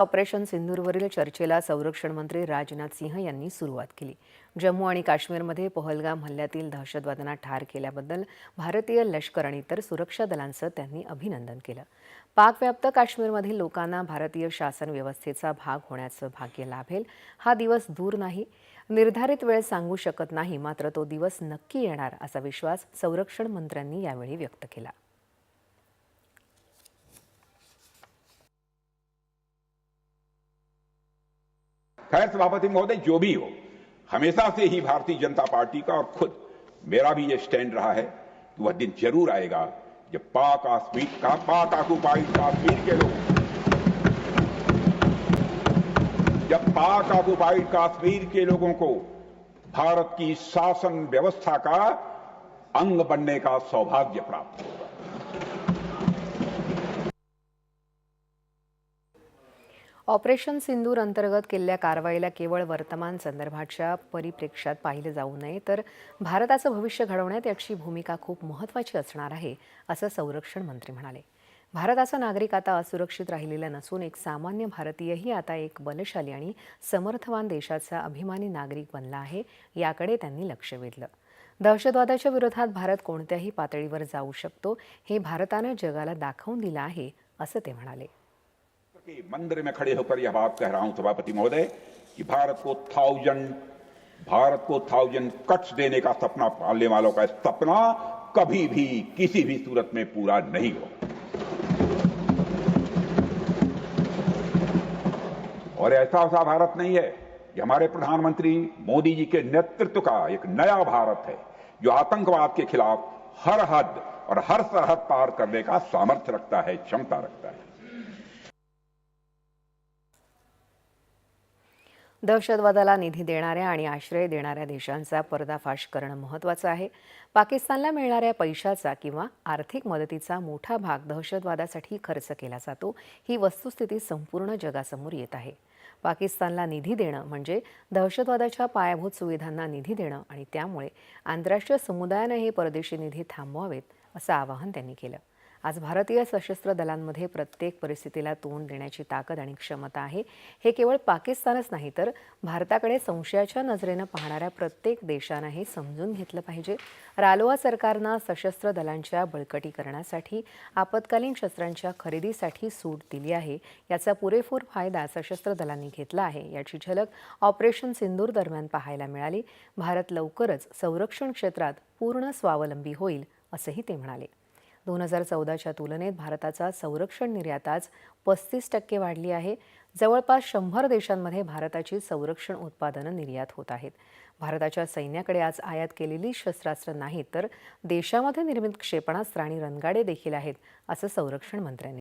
Operation सिंधूरवरील चर्चेला संरक्षण मंत्री राजनाथ सिंह यांनी सुरुवात केली. जम्मू आणि काश्मीरमध्ये पहलगाम हल्ल्यातील दहशतवाद्यांना ठार केल्याबद्दल भारतीय लष्कर आणि इतर सुरक्षा दलांचं त्यांनी अभिनंदन केलं. पाकव्याप्त काश्मीरमधील लोकांना भारतीय शासन व्यवस्थेचा भाग होण्याचं भाग्य लाभेल हा दिवस दूर नाही. निर्धारित वेळ सांगू शकत नाही मात्र तो दिवस नक्की येणार असा विश्वास संरक्षण मंत्र्यांनी यावेळी व्यक्त केला. खैर सभापति महोदय, जो भी हो, हमेशा से ही भारतीय जनता पार्टी का और खुद, मेरा भी ये स्टैंड रहा है कि वह दिन ज़रूर आएगा जब पाक काश्मीर का, पाक ऑक्युपाइड काश्मीर के लोग, जब पाक ऑक्युपाइड कश्मीर के लोगों को भारत की शासन व्यवस्था का अंग बनने का सौभाग्य प्राप्त होगा। ऑपरेशन सिंदूर अंतर्गत केलेल्या कारवाईला केवळ वर्तमान संदर्भाच्या परिप्रेक्ष्यात पाहिलं जाऊ नये तर भारताचं भविष्य घडवण्यात याची भूमिका खूप महत्त्वाची असणार आहे असं संरक्षण मंत्री म्हणाले. भारताचा नागरिक आता असुरक्षित राहिलेला नसून एक सामान्य भारतीयही आता एक बलशाली आणि समर्थवान देशाचा अभिमानी नागरिक बनला आहे याकडे त्यांनी लक्ष वेधलं. दहशतवादाच्या विरोधात भारत कोणत्याही पातळीवर जाऊ शकतो हे भारतानं जगाला दाखवून दिलं आहे असं ते म्हणाले. के मंदिर में खड़े होकर यह बात कह रहा हूँ सभापति महोदय कि भारत को थाउज़ेंड भारत को थाउज़ेंड कट्स देने का सपना पालने वालों का सपना कभी भी किसी भी सूरत में पूरा नहीं हो। और ऐसा ऐसा भारत नहीं है ये हमारे प्रधानमंत्री मोदी जी के नेतृत्व का एक नया भारत है, जो आतंकवाद के खिलाफ हर हद और हर सरहद पार करने का सामर्थ्य रखता है, क्षमता रखता है। दहशतवादाला निधी देणाऱ्या आणि आश्रय देणाऱ्या देशांचा पर्दाफाश करणं महत्त्वाचं आहे. पाकिस्तानला मिळणाऱ्या पैशाचा किंवा आर्थिक मदतीचा मोठा भाग दहशतवादासाठी खर्च केला जातो. ही वस्तुस्थिती संपूर्ण जगासमोर येत आहे. पाकिस्तानला निधी देणं म्हणजे दहशतवादाच्या पायाभूत सुविधांना निधी देणं आणि त्यामुळे आंतरराष्ट्रीय समुदायानं हे परदेशी निधी थांबवावेत असं आवाहन त्यांनी केलं. आज भारतीय सशस्त्र दलांमध्ये प्रत्येक परिस्थितीला तोंड देण्याची ताकद आणि क्षमता आहे. हे केवळ पाकिस्तानच नाही तर भारताकडे संशयाच्या नजरेनं पाहणाऱ्या प्रत्येक देशानं हे समजून घेतलं पाहिजे. रालोआ सरकारनं सशस्त्र दलांच्या बळकटीकरणासाठी आपत्कालीन शस्त्रांच्या खरेदीसाठी सूट दिली आहे. याचा पुरेपूर फायदा सशस्त्र दलांनी घेतला आहे. याची झलक ऑपरेशन सिंदूर दरम्यान पाहायला मिळाली. भारत लवकरच संरक्षण क्षेत्रात पूर्ण स्वावलंबी होईल असंही ते म्हणाले. दोन हजार चौदाच्या तुलनेत भारताचा संरक्षण निर्यात आज पस्तीस टक्के वाढली आहे. जवळपास शंभर देशांमध्ये भारताची संरक्षण उत्पादनं निर्यात होत आहेत. भारताच्या सैन्याकडे आज आयात केलेली शस्त्रास्त्र नाहीत तर देशामध्ये निर्मित क्षेपणास्त्र आणि रणगाडे देखील आहेत असं संरक्षण मंत्र्यांनी